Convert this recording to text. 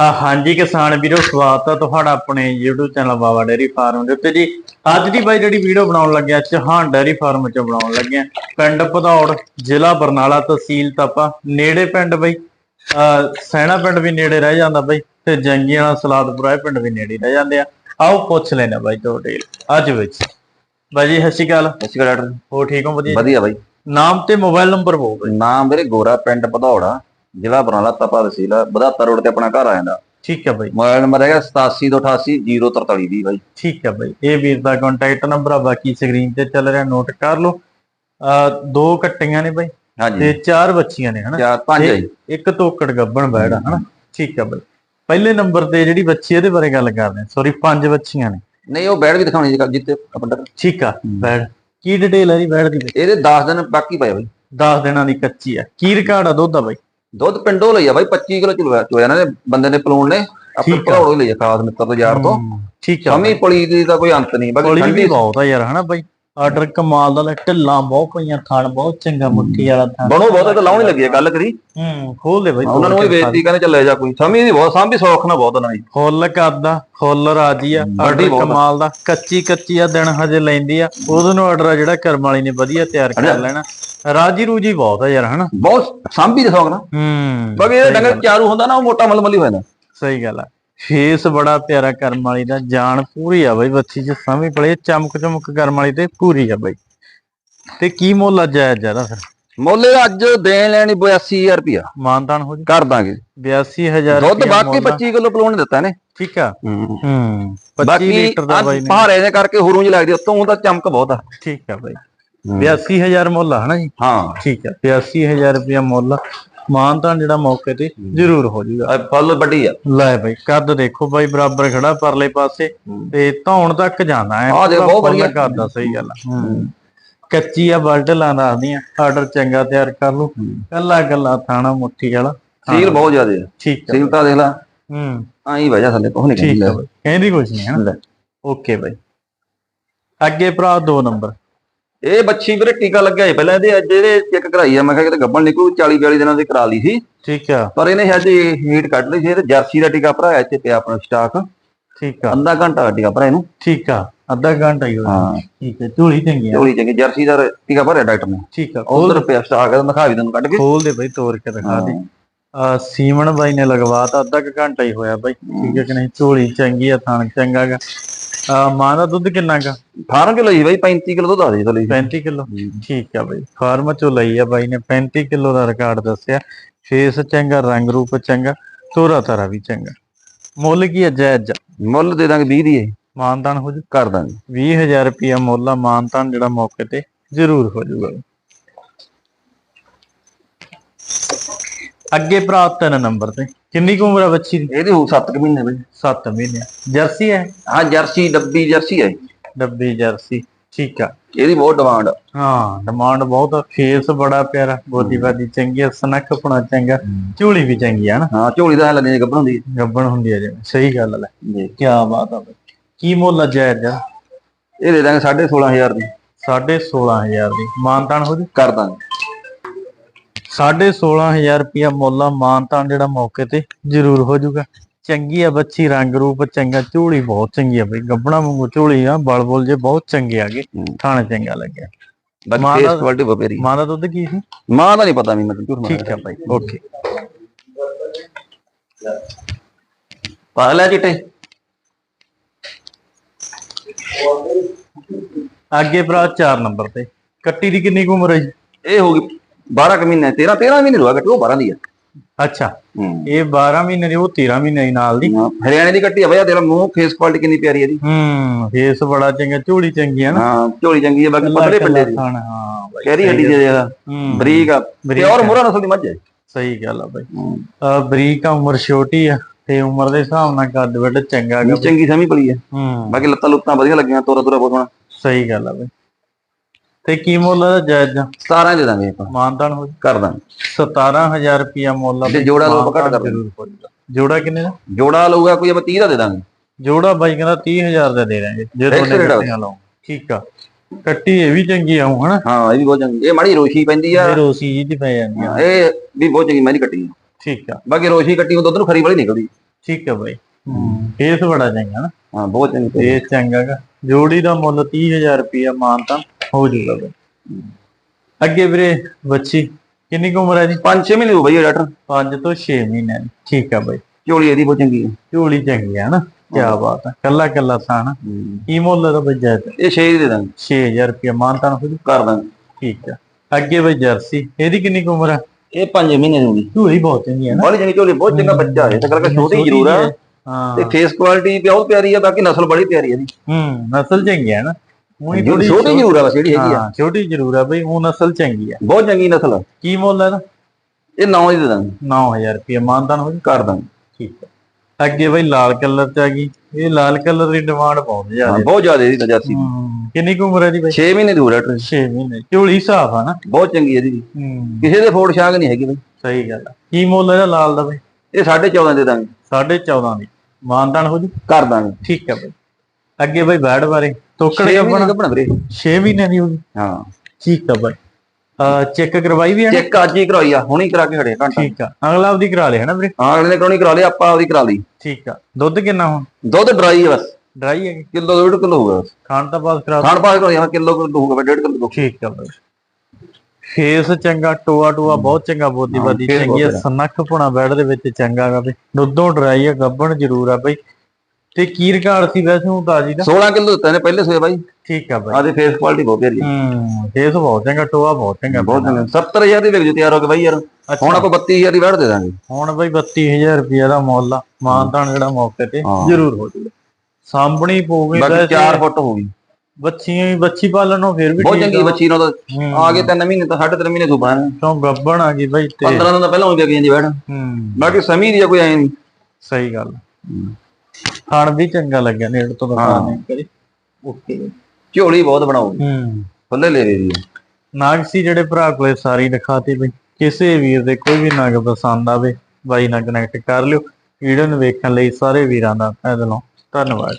ਹਾਂਜੀ ਕਿਸਾਨ ਵੀਰੋ ਸਵਾਗਤ ਹੈ ਤੁਹਾਡਾ ਆਪਣੇ YouTube channel Baba dairy farm ਦੇ ਉੱਤੇ ਜੀ। ਅੱਜ ਦੀ ਬਾਈ ਜਿਹੜੀ ਵੀਡੀਓ ਬਣਾਉਣ ਲੱਗਿਆ ਚੌਹਾਨ ਡੇਰੀ ਫਾਰਮ ਚ ਬਣਾਉਣ ਲੱਗਿਆ ਪਿੰਡ ਭਦੌੜ ਜ਼ਿਲ੍ਹਾ ਬਰਨਾਲਾ ਤਹਿਸੀਲ ਤਪਾ ਨੇੜੇ ਪਿੰਡ ਬਈ। ਸੈਣਾ ਪਿੰਡ ਵੀ ਨੇੜੇ ਰਹਿ ਜਾਂਦਾ ਬਈ ਤੇ ਜੰਗੀਆਂ ਵਾਲਾ ਸਲਾਦਪੁਰਾ ਪਿੰਡ ਵੀ ਨੇੜੇ ਰਹਿ ਜਾਂਦੇ ਆ। ਆਓ ਪੁੱਛ ਲੈਣਾ ਬਾਈ ਤੋਂ ਡੇਲ ਅੱਜ ਵਿੱਚ। ਬਾਈ ਜੀ ਸਤਿ ਸ਼੍ਰੀ ਅਕਾਲ। ਸਤਿ ਸ਼੍ਰੀ ਅਕਾਲ ਹੋ ਠੀਕ ਹੋ? ਵਧੀਆ ਵਧੀਆ ਬਾਈ। ਨਾਮ ਤੇ ਮੋਬਾਈਲ ਨੰਬਰ ਬੋਲ। ਨਾਮ ਮੇਰੇ ਗੋਰਾ ਪਿੰਡ ਭਦੌੜਾ ਜ਼ਿਲ੍ਹਾ ਬਰਨਾਲਾ ਤਪਾ ਤਹਿਸੀਲ ਆ, ਬਦਾਤਾ ਰੋਡ ਤੇ ਆਪਣਾ ਘਰ ਆ ਜਾਂਦਾ। ਠੀਕ ਹੈ ਬਾਈ। ਮੋਬਾਈਲ ਨੰਬਰ ਹੈਗਾ 8728804320 ਬਾਈ। ਠੀਕ ਹੈ ਬਾਈ। ਇਹ ਵੀਰ ਦਾ ਕੰਟੈਕਟ ਨੰਬਰ ਆ ਬਾਕੀ ਸਕਰੀਨ ਤੇ ਚੱਲ ਰਿਹਾ ਨੋਟ ਕਰ ਲਓ। ਆ ਦੋ ਕੱਟੀਆਂ ਨੇ ਬਾਈ ਤੇ ਚਾਰ ਬੱਚੀਆਂ ਨੇ ਹਨਾ? ਚਾਰ ਪੰਜ ਹੈ ਇੱਕ ਤੋਕੜ ਗੱਬਣ ਬੈੜਾ ਹਨਾ? ਠੀਕ ਹੈ ਬਾਈ। ਪਹਿਲੇ ਨੰਬਰ ਤੇ ਜਿਹੜੀ ਬੱਚੀ ਇਹਦੇ ਬਾਰੇ ਗੱਲ ਕਰਦੇ ਸੌਰੀ ਪੰਜ ਬੱਚੀਆਂ ਨੇ। ਨਹੀਂ ਉਹ ਬੈਡ ਵੀ ਦਿਖਾਉਣੀ ਜੀ ਜਿੱਤੇ ਆਪਣਾ ਠੀਕ ਆ ਬੈੜ। ਕੀ ਡਿਟੇਲ ਹੈ ਜੀ ਬੈੜ ਦੀ? ਇਹਦੇ 10 ਦਿਨ ਬਾਕੀ ਪਏ ਬਾਈ। 10 ਦਿਨਾਂ ਦੀ ਕੱਚੀ ਆ। ਕੀ ਰਿਕਾਰਡ ਆ ਦੁੱਧ ਦਾ ਬਾਈ? ਦੁੱਧ ਪਿੰਡੋਂ ਲਈ ਆ ਬਾਈ 25 ਕਿਲੋ ਚੋਇਆ ਇਹਨਾਂ ਨੇ ਬੰਦੇ ਨੇ ਪਲੂਣ ਨੇ ਆਪਣੇ ਠੀਕ ਆ। ਲਈ ਆ ਖਾਸ ਮਿੱਤਰ ਤੋਂ ਯਾਰ ਤੋਂ। ਠੀਕ ਆ। ਸਮੀ ਪਲੀ ਦੀ ਤਾਂ ਕੋਈ ਅੰਤ ਨਹੀਂ ਬਾਕੀ ਵੀ ਠੰਡੀ ਬਹੁਤ ਆ ਯਾਰ ਹਨਾ ਬਾਈ? ਆਰਡਰ ਕਮਾਲ ਦਾ ਲੈ, ਢਿੱਲਾਂ ਬਹੁਤ ਪਈਆਂ ਥਣ ਬਹੁਤ ਚੰਗਾ ਮੁੱਠੀ ਵਾਲਾ ਥਣ ਬਣੋ ਬਹੁਤ ਤਾਂ ਲਾਉਣ ਹੀ ਲੱਗੀ ਆ ਗੱਲ ਕਰੀ। ਹੂੰ ਖੋਲ ਦੇ ਬਾਈ ਉਹਨਾਂ ਨੂੰ ਉਹ ਬੇਇੱਜ਼ਤੀ ਕਹਿੰਦੇ ਚੱਲੇ ਜਾ ਕੋਈ। ਸਮੀ ਦੀ ਬਹੁਤ ਸਾਂਭੀ ਸੌਖ ਨਾ ਬਹੁਤ ਦੀ ਫੁੱਲ ਕਰਦਾ ਫੁੱਲ ਰਾਜੀ ਆ ਆਰਡਰ ਬਹੁਤ ਆ। ਕਮਾਲ ਦਾ ਕੱਚੀ ਕੱਚੀ ਆ ਦਿਨ ਹਜੇ ਲੈਂਦੀ ਆ। ਉਹਦੇ ਨੂੰ ਆਰਡਰ ਆ ਜਿਹੜਾ ਕਰਮ ਵਾਲੀ ਨੇ ਵਧੀਆ ਤਿਆਰ ਕਰ? ਲੈਣਾ। ਰਾਜੀ ਰੂਜੀ ਬਹੁਤ ਆ ਯਾਰ ਹਨਾ? ਬਹੁਤ ਸਾਂਭੀ ਦੇ ਸੌਖ ਨਾ ਹੂੰ ਬਾਕੀ ਇਹ ਡੰਗਰ ਚਾਰੂ ਹੁੰਦਾ ਨਾ ਉਹ ਮੋਟਾ ਮਲਮਲੀ ਹੋ ਜਾਂਦਾ। ਸਹੀ ਗੱਲ ਆ। ਫੇਸ ਬੜਾ ਪਿਆਰਾ ਕਰਮ ਵਾਲੀ ਦਾ ਜਾਨ ਪੂਰੀ ਆ ਬਈ ਬੱਚੀ ਚ ਸਮਝ ਪੜੇ ਚਮਕ ਚਮਕ ਕਰਮ ਵਾਲੀ ਤੇ ਪੂਰੀ ਆ ਬਈ। ਤੇ ਕੀ ਮੁੱਲ ਆ ਜਾਇਜ਼ ਜ਼ਿਆਦਾ ਫਿਰ? ਮੁੱਲ ਅੱਜ ਦੇਣ ਲੈਣੀ 82000 ਰੁਪਿਆ ਮਾਨਦਾਨ ਹੋ ਜੀ? ਕਰ ਦਾਂਗੇ। 82000 ਦੁੱਧ ਬਾਕੀ 25 ਕਿਲੋ ਪਲੋਣ ਦਿੱਤਾ ਇਹਨੇ ਠੀਕ ਆ। ਹੂੰ। 25 ਬਾਕੀ ਲੀਟਰ ਦਾ ਬਾਈ ਨੇ ਭਾਰੇ ਦੇ ਕਰਕੇ ਹੁਰੂ ਜਿਹੀ ਲੱਗਦੀ ਉਤੋਂ ਤਾਂ ਚਮਕ ਬਹੁਤ ਆ। ਠੀਕ ਆ ਬਾਈ। 82000 ਮੁੱਲ ਆ ਹਨਾ ਜੀ? ਹਾਂ। ਠੀਕ ਹੈ 82000 ਰੁਪਇਆ ਮੁੱਲ ਮਾਨਤਾਨ ਜਿਹੜਾ ਮੌਕੇ ਤੇ ਜ਼ਰੂਰ ਹੋ ਇਹ ਫੁੱਲ ਵੱਡੀ ਆ। ਲੈ ਬਈ ਕੱਦ ਦੇਖੋ ਬਾਈ ਬਰਾਬਰ ਖੜਾ ਪਰਲੇ ਪਾਸੇ ਤੇ ਧੌਣ ਤੱਕ ਜਾਂਦਾ ਹੈ। ਆਹ ਦੇਖ, ਬਹੁਤ ਵਧੀਆ। ਕਰਦਾ ਸਹੀ ਗੱਲ ਆ। ਹੂੰ। ਕੱਚੀ ਆ ਬਲਟਲਾਂ ਦੱਸਦੀਆਂ ਆਰਡਰ ਚੰਗਾ ਤਿਆਰ ਕਰ ਲਓ। ਕੱਲਾ ਕੱਲਾ ਥਾਣਾ ਮੁੱਠੀ ਵਾਲਾ। ਸੀਲ ਬਹੁਤ ਜ਼ਿਆਦੇ ਆ। ਠੀਕ ਹੈ ਸੀਲ ਤਾਂ ਦੇਖ ਲੈ। ਹੂੰ। ਆਈ ਵਜਾ ਥੱਲੇ ਕੁਛ ਨਹੀਂ ਹੈ ਕਹਿੰਦੀ ਕਹਿੰਦੀ ਕੁਝ ਨਹੀਂ ਹੈ। ਓਕੇ ਬਾਈ। ਅੱਗੇ ਭਰਾ ਦੋ ਨੰਬਰ। ਇਹ ਬੱਚੀ ਵੀਰੇ ਟੀਕਾ ਲੱਗਿਆ ਸੀ ਪਹਿਲਾਂ ਇਹਦੇ ਅੱਜ ਇਹਦੇ ਚੈੱਕ ਕਰਾਈ ਆ। ਮੈਂ ਕਿਹਾ ਕਿਤੇ ਗੱਬਣ ਨਿਕਲੂ 40 42 ਦਿਨਾਂ ਦੀ ਕਰਾ ਲਈ ਸੀ। ਠੀਕ ਆ। ਪਰ ਇਹਨੇ ਅੱਜ ਹੀਟ ਕੱਢ ਲਈ ਸੀ ਤੇ ਜਰਸੀ ਦਾ ਟੀਕਾ ਭਰਾਇਆ ਇੱਥੇ ਪਿਆ ਆਪਣਾ ਸਟਾਕ। ਠੀਕ ਆ। ਅੱਧਾ ਘੰਟਾ ਦਾ ਟੀਕਾ ਭਰਾ ਇਹਨੂੰ। ਠੀਕ ਆ। ਅੱਧਾ ਘੰਟਾ ਹੀ ਹੋਇਆ। ਹਾਂ। ਠੀਕ ਹੈ ਝੋਲੀ ਚੰਗੀ ਆ। ਝੋਲੀ ਚੰਗੀ ਜਰਸੀ ਦਾ ਟੀਕਾ ਭਰਿਆ ਡਾਕਟਰ ਨੇ। ਠੀਕ ਆ ਉਧਰ ਪਿਆ ਸਟਾਕ ਦਾ ਦਿਖਾ ਵੀ ਤੈਨੂੰ ਕੱਢ ਕੇ। ਖੋਲ ਦੇ ਬਈ ਤੋੜ ਕੇ ਦਿਖਾ ਦੇ। ਆ ਸੀਮਨ ਬਾਈ ਨੇ ਲਗਵਾਤਾ ਅੱਧਾ ਘੰਟਾ ਹੀ ਹੋਇਆ ਬਾਈ। ਠੀਕ ਹੈ ਕਿ ਨਹੀਂ? ਝੋਲੀ ਚੰਗੀ ਆ ਥਾਣ ਚੰਗਾ ਗਾ। ਆ ਮਾਂ ਦਾ ਦੁੱਧ ਕਿੰਨਾ ਗਾ 18 ਕਿਲੋ ਹੀ ਬਾਈ 35 ਕਿਲੋ ਦੁੱਧ ਆ ਜੀ ਥੋੜੀ 35 ਕਿਲੋ? ਠੀਕ ਆ ਬਾਈ। ਫਾਰਮ ਚੋਂ ਲਈ ਆ ਬਾਈ ਨੇ 35 ਕਿਲੋ ਦਾ ਰਿਕਾਰਡ ਦੱਸਿਆ। ਫੇਸ ਚੰਗਾ ਰੰਗ ਰੂਪ ਚੰਗਾ ਤੋਰਾ ਤਾਰਾ ਵੀ ਚੰਗਾ। ਮੁੱਲ ਕੀ ਹੈ ਜਾਇਜ਼? ਮੁੱਲ ਦੇ ਦਾਂਗੇ 20 ਦੀ ਇਹ ਮਾਨਤਾਨ ਹੋ ਜੂ? ਕਰ ਦਾਂਗੇ। 20000 ਰੁਪਿਆ ਮੁੱਲ ਆ ਮਾਨਤਾਨ ਜਿਹੜਾ ਮੌਕੇ ਤੇ ਜ਼ਰੂਰ ਹੋ ਜਾਊਗਾ ਅੱਗੇ ਭਰਾ ਤਿੰਨ ਨੰਬਰ ਤੇ। ਕਿੰਨੀ ਕੁ ਉਮਰ ਆ ਬੱਚੀ ਦੀ? ਇਹਦੀ ਹੋ 7 ਮਹੀਨੇ ਬਾਈ। 7 ਮਹੀਨੇ। ਜਰਸੀ ਹੈ? ਹਾਂ ਜਰਸੀ ਡੱਬੀ ਜਰਸੀ ਹੈ। ਡੱਬੀ ਜਰਸੀ ਠੀਕ ਆ। ਇਹਦੀ ਬਹੁਤ ਡਿਮਾਂਡ ਹਾਂ ਡਿਮਾਂਡ ਬਹੁਤ ਆ। ਫੇਸ ਬੜਾ ਪਿਆਰਾ ਬੋਦੀ ਬਾਦੀ ਚੰਗੀ ਆ ਸਨੱਖ ਪਣਾ ਚੰਗਾ। ਝੋਲੀ ਵੀ ਚੰਗੀ ਆ ਨਾ। ਹਾਂ ਝੋਲੀ ਦਾ ਲੱਗਦੀ ਗੱਭਣ ਹੁੰਦੀ। ਗੱਬਣ ਹੁੰਦੀ ਆ ਜਿਵੇਂ ਸਹੀ ਗੱਲ ਲੈ ਜੀ। ਕੀ ਬਾਤ ਆ ਕੀ ਮੁੱਲ ਆ ਜਾਇਜ਼ ਆ ਇਹ ਦੇ ਦਾਂਗੇ 16500 ਦੀ। 16500 ਦੀ। ਮਾਨਤਾਨ ਹੋ ਜੂ? ਕਰ ਦਾਂਗੇ। 16500 ਰੁਪਿਆ ਮੁੱਲ ਆ ਮਾਨਤਾਨ ਜਿਹੜਾ ਮੌਕੇ ਤੇ ਜ਼ਰੂਰ ਹੋ ਜਾਊਗਾ। ਚੰਗੀ ਆ ਬੱਚੀ ਰੰਗ ਰੂਪ ਚੰਗਾ ਝੋਲੀ ਬਹੁਤ ਚੰਗੀ ਆ ਬਈ। ਗੱਬਣਾ ਵਾਂਗੂ ਝੋਲੀ ਆ ਬਲ ਬੁਲ ਜੇ ਬਹੁਤ ਚੰਗੇ ਆਗੇ। ਥਾਣੇ ਚੰਗਾ ਲੱਗਿਆ। ਬਾਕੀ ਮਾਂ ਫੇਸ ਦਾ- ਕੁਆਲਿਟੀ ਬਪੇਰੀ ਮਾਂ ਦਾ ਦੁੱਧ ਕੀ ਸੀ? ਮਾਂ ਦਾ ਨਹੀਂ ਪਤਾ ਮੈਨੂੰ ਝੂਠ ਮਾਰ ਠੀਕ ਹੈ ਭਾਈ ਓਕੇ। ਪਾ ਲੈ ਚਿੱਟੇ। ਅੱਗੇ ਭਰਾ 4 ਨੰਬਰ ਤੇ। ਕੱਟੀ ਦੀ ਕਿੰਨੀ ਕੁ ਉਮਰ ਹੈ ਜੀ? ਇਹ ਹੋ ਗਈ 12 ਕੁ ਮਹੀਨੇ 13 13 ਮਹੀਨੇ ਰੁਆ ਘਟੋ 12 ਦੀ ਆ। ਅੱਛਾ। ਹੂੰ। ਇਹ 12 ਮਹੀਨੇ ਦੀ ਉਹ 13 ਮਹੀਨੇ ਦੀ ਨਾਲ ਦੀ? ਹਾਂ, ਹਰਿਆਣੇ ਦੀ ਕੱਟੀ ਆ ਬਈ ਤੇਰਾ ਮੂੰਹ ਫੇਸ ਕੁਆਲਿਟੀ ਕਿੰਨੀ ਪਿਆਰੀ ਹੈ ਦੀ ਹੂੰ ਫੇਸ ਬੜਾ ਚੰਗਾ ਝੋਲੀ ਚੰਗੀ ਆ ਨਾ। ਹਾਂ ਝੋਲੀ ਚੰਗੀ ਹੈ ਬਾਕੀ ਪਤਲੇ ਪੱਲੇ ਦੀ। ਹਾਂ ਬਾਈ ਕੈਰੀ ਹੱਡੀ ਦੇ ਜ਼ਿਆਦਾ ਹੂੰ ਬਰੀਕ ਆ। ਬਰੀਕ ਪਿਓਰ ਮੁਰਾ ਨਸਲ ਦੀ ਮੱਝ ਹੈ ਸਹੀ ਗੱਲ ਆ ਬਾਈ। ਆ ਬਰੀਕ ਆ ਉਮਰ ਛੋਟੀ ਆ ਤੇ ਉਮਰ ਦੇ ਹਿਸਾਬ ਨਾਲ ਕੱਦ ਵੱਡ ਚੰਗਾ ਚੰਗੀ ਸਮੀ ਪਲੀ ਹੈ ਹੂੰ। ਬਾਕੀ ਲੱਤਾਂ ਲੁੱਤਾਂ ਵਧੀਆ ਲੱਗੀਆਂ ਤੋਰਾ ਤੋਰਾ ਬਹੁਤ ਸੋਹਣਾ ਸਹੀ ਗੱਲ ਆ ਬਾਈ। ਤੇ ਕੀ ਮੁੱਲ ਦਾ ਜਾਇਜ਼? ਆ? 17 ਦੇ ਦਾਂਗੇ ਆਪਾਂ। ਮਾਨਦਾਨ ਹੋ ਕਰ ਦਾਂਗੇ। 17000 ਰੁਪਿਆ ਮੁੱਲ ਆ ਬਾਈ, ਜੋੜਾ ਆਪਾਂ ਘੱਟ ਕਰ। ਜੋੜਾ ਕਿੰਨੇ ਦਾ? ਜੋੜਾ ਲਊਗਾ ਕੋਈ ਆਪਾਂ 30 ਦਾ ਦੇ ਦਾਂਗੇ। ਜੋੜਾ ਬਾਈ ਕਹਿੰਦਾ 30000 ਦਾ ਦੇ ਦਾਂਗੇ ਜੇ ਆ। ਕੱਟੀਆਂ ਲਾਓ। ਠੀਕ ਆ। ਕੱਟੀ ਇਹ ਵੀ ਚੰਗੀ ਆਉ ਹਨਾ? ਹਾਂ ਇਹ ਵੀ ਬਹੁਤ ਚੰਗੀ। ਇਹ ਮਾੜੀ ਰੋਸ਼ੀ ਪੈਂਦੀ ਆ। ਇਹ ਰੋਸੀ ਜੀ ਦੀ ਪੈ ਜਾਂਦੀ ਆ। ਇਹ ਵੀ ਬਹੁਤ ਚੰਗੀ ਮੈਂ ਕੱਟੀ। ਆ। ਠੀਕ ਆ। ਬਾਕੀ ਰੋਸ਼ੀ ਕੱਟੀ ਉਹ ਦੁੱਧ ਨੂੰ ਖਰੀ ਵਾਲੀ ਨਿਕਲਦੀ। ਠੀਕ ਹੈ ਬਾਈ। ਫੇਸ ਬੜਾ ਚੰਗਾ ਨਾ ਹਾਂ ਬਹੁਤ ਚੰਗੀ ਤੇ ਫੇਸ। ਚੰਗਾ ਗਾ ਜੋੜੀ ਦਾ ਮੁੱਲ 30000 ਰੁਪਇਆ ਮਾਨਤਾ ਹੋ ਜੂਗਾ ਅੱਗੇ ਵੀਰੇ ਬੱਚੀ ਕਿੰਨੀ ਕੁ ਉਮਰ ਹੈ ਜੀ? 5-6 ਮਹੀਨੇ ਹੋ ਬਈ ਡਾਕਟਰ। 5 ਤੋਂ 6 ਮਹੀਨੇ। ਦੀ ਠੀਕ ਆ ਬਾਈ। ਝੋਲੀ ਇਹਦੀ ਬਹੁਤ ਚੰਗੀ ਹੈ ਝੋਲੀ ਚੰਗੀ ਆ ਨਾ ਕੀ ਬਾਤ ਹੈ ਕੱਲਾ ਕੱਲਾ ਸਾਨ। ਕੀ ਮੁੱਲ ਦਾ ਬਈ ਜੈਤ? ਇਹ 6 ਦੇ ਦਾਂਗੇ। 6000 ਰੁਪਇਆ ਮਾਨਤਾ ਹੋ ਕਰ ਦਾਂਗੇ। ਠੀਕ ਆ। ਅੱਗੇ ਬਈ ਜਰਸੀ ਇਹਦੀ ਕਿੰਨੀ ਕੁ ਉਮਰ ਹੈ ਇਹ 5 ਮਹੀਨੇ ਦੀ ਝੋਲੀ ਬਹੁਤ ਚੰਗੀ ਹੈ ਨਾ। ਬਹੁਤ ਚੰਗੀ ਝੋਲੀ ਬਹੁਤ ਚੰਗਾ ਬੱਚਾ ਹੈ ਤੇ ਕਰਕੇ ਛੋਟੀ ਜ਼ਰੂਰ ਹਾਂ ਤੇ ਫੇਸ ਕੁਆਲਿਟੀ ਬਹੁਤ ਪਿਆਰੀ ਆ ਬਾਕੀ ਨਸਲ ਬੜੀ ਪਿਆਰੀ ਆ ਇਹਦੀ। ਹੂੰ ਨਸਲ ਚੰਗੀ ਹੈ ਨਾ। ਉਹੀ ਥੋੜੀ ਛੋਟੀ ਜ਼ਰੂਰ ਆ ਬਸ ਜਿਹੜੀ ਹੈਗੀ ਆ। ਹਾਂ ਛੋਟੀ ਜ਼ਰੂਰ ਆ ਬਈ ਉਹ ਨਸਲ ਚੰਗੀ ਆ। ਬਹੁਤ ਚੰਗੀ ਨਸਲ ਆ। ਕੀ ਮੁੱਲ ਹੈ ਇਹਦਾ? ਇਹ 9 ਦੀ ਦੇ ਦਾਂਗੇ। 9000 ਰੁਪਏ ਮਾਨਦਾਨ ਹੋ ਜੀ? ਕਰ ਦਾਂਗੇ। ਠੀਕ ਹੈ ਅੱਗੇ ਬਈ ਲਾਲ ਕਲਰ ਚ ਆ ਗਈ। ਇਹ ਲਾਲ ਕਲਰ ਦੀ ਡਿਮਾਂਡ ਬਹੁਤ ਹਾਂ ਜ਼ਿਆਦਾ ਬਹੁਤ ਜ਼ਿਆਦਾ ਇਹਦੀ ਨਜਾਸੀ ਕਿੰਨੀ ਕੁ ਉਮਰ ਹੈ ਦੀ ਬਈ? 6 ਮਹੀਨੇ ਦੀ ਹੋ ਰਿਹਾ 6 ਮਹੀਨੇ। ਝੋਲੀ ਸਾਫ਼ ਆ ਨਾ? ਬਹੁਤ ਚੰਗੀ ਇਹਦੀ। ਵੀ। ਹੂੰ। ਕਿਸੇ ਦੇ ਫੋੜ ਛਾਂਗ ਨਹੀਂ ਹੈਗੀ ਬਈ। ਸਹੀ ਗੱਲ ਆ। ਕੀ ਮੁੱਲ ਇਹਦਾ ਲਾਲ ਦਾ ਬਈ? ਇਹ 14.5 ਦੇ ਦਾਂਗੇ। 14.5 ਦੀ। ਮਾਨਦਾਨ ਹੋ ਜੀ? ਕਰ ਦਾਂਗੇ। ਠੀਕ ਹੈ ਬਈ। ਅੱਗੇ ਬਈ ਬੈੜ ਬਾਰੇ। ਤੋਕੜ 6 ਗੱਬਣ। ਮਹੀਨੇ ਕੱਪਣਾ ਵੀਰੇ। 6 ਮਹੀਨੇ ਦੀ ਹੋ ਗਈ? ਹਾਂ। ਠੀਕ ਆ ਬਈ ਚੈੱਕ ਕਰਵਾਈ ਵੀ ਹੈ? ਚੈੱਕ ਅੱਜ ਹੀ ਕਰਵਾਈ ਆ ਹੁਣੀ ਕਰਾ ਕੇ ਖੜੇ ਆ ਘੰਟਾ। ਠੀਕ ਆ। ਅਗਲਾ ਆਪਦੀ ਕਰਾ ਲਿਆ ਨਾ ਵੀਰੇ? ਹਾਂ ਅਗਲੇ ਨੇ ਕਰਾਉਣੀ ਕਰਾ ਲਈ ਆਪਾਂ ਆਪਦੀ ਕਰਾ ਲਈ। ਠੀਕ ਆ। ਦੁੱਧ ਕਿੰਨਾ ਹੁਣ? ਦੁੱਧ ਡਰਾਈ ਹੈ ਬਸ। ਡਰਾਈ ਹੈ ਕਿਲੋ ਡੇਢ ਕਿਲੋ ਹੋਊਗਾ। ਖਾਣ ਤਾਂ ਬਾਅਦ ਕਰਾ ਖਾਣ ਪਾਸ ਕਰਾਈ ਹਾਂ ਕਿਲੋ ਕਿਲੋ ਹੋਊਗਾ ਡੇਢ ਕਿਲੋ ਠੀਕ ਆ ਬਈ। ਫੇਸ ਚੰਗਾ ਟੋਆ ਟੋਆ ਬਹੁਤ ਚੰਗਾ ਬੋਦੀ ਹਾਂ, ਬਾਦੀ ਚੰਗੀ ਆ ਸਨੱਖ ਪੁਣਾ ਬੈਡ ਦੇ ਵਿੱਚ ਚੰਗਾ ਗਾ ਬਈ। ਦੁੱਧੋਂ ਡਰਾਈ ਆ ਗੱਬਣ ਜ਼ਰੂਰ ਆ ਬਈ। ਤੇ ਕੀ ਰਿਕਾਰਡ ਸੀ ਵੈਸੇ ਹੁਣ ਤਾਜੀ ਦਾ। 16 ਕਿਲੋ ਦਿੱਤਾ ਨੇ ਪਹਿਲੇ ਸੋਏ ਬਾਈ। ਠੀਕ ਆ ਬਈ। ਆਦੇ ਫੇਸ ਕੁਆਲਿਟੀ ਬਹੁਤ ਪਿਆਰੀ ਹੈ ਫੇਸ ਬਹੁਤ ਚੰਗਾ ਟੋਆ ਬਹੁਤ ਚੰਗਾ ਬਹੁਤ ਚੰਗਾ। 70000 ਦੀ ਵਿਕ ਜੂ ਤਿਆਰ ਹੋ ਕੇ ਬਾਈ ਯਾਰ। ਹੁਣ ਆਪਾਂ 32000 ਦੀ ਵੜ ਦੇ ਦਾਂਗੇ। ਹੁਣ ਬਈ 32000 ਰੁਪਏ ਦਾ ਮੁੱਲ ਆ। ਮਾਨਤਾਨ ਜਿਹੜਾ ਮੌਕੇ ਤੇ। ਜ਼ਰੂਰ ਹੋ ਜੂਗਾ। ਸਾਂਭਣੀ ਪਊਗੀ ਬਾਕੀ ਵੈਸੇ। 4 ਫੁੱਟ ਹੋਊਗੀ ਬੱਚੀਆਂ ਵੀ ਬੱਚੀ ਪਾਲਣ ਨੂੰ ਫਿਰ ਵੀ ਬਹੁਤ ਚੰਗੀ ਬੱਚੀ ਨਾਲ ਤਾਂ। ਆ ਗਏ 3 ਮਹੀਨੇ ਤਾਂ 3.5 ਮਹੀਨੇ ਸੁਪਾ ਨੇ। ਕਿਉਂ ਗੱਬਣ ਆ ਗਈ ਬਈ ਤੇ। 15 ਦਿਨ ਤਾਂ ਪਹਿਲਾਂ ਹੋ ਗਿਆ ਜਾਂਦੀ ਬੈਠ ਹੂੰ। ਬਾਕੀ ਸਮੀ ਦੀ ਕੋਈ ਐ ਨਹੀਂ। ਸਹੀ ਗੱਲ ਖਾਣ ਵੀ ਚੰਗਾ ਲੱਗਿਆ ਨੇੜ ਤੋਂ ਦਿਖਾ। ਨਹੀਂ ਕਰੀ ਓਕੇ। ਝੋਲੀ ਬਹੁਤ ਬਣਾਓ। ਹੂੰ। ਫੁੱਲੇ ਲੈ ਰਹੀ ਨਾਗ ਸੀ ਜਿਹੜੇ ਭਰਾ ਕੋਲੇ ਸਾਰੀ ਦਿਖਾਤੀ ਬਈ ਕਿਸੇ ਵੀਰ ਦੇ ਕੋਈ ਵੀ ਨਗ ਪਸੰਦ ਆਵੇ ਬਾਈ ਨਾਲ ਕਨੈਕਟ ਕਰ ਲਿਓ। ਵੀਡੀਓ ਨੂੰ ਵੇਖਣ ਲਈ ਸਾਰੇ ਵੀਰਾਂ ਦਾ ਦਿਲੋਂ ਧੰਨਵਾਦ।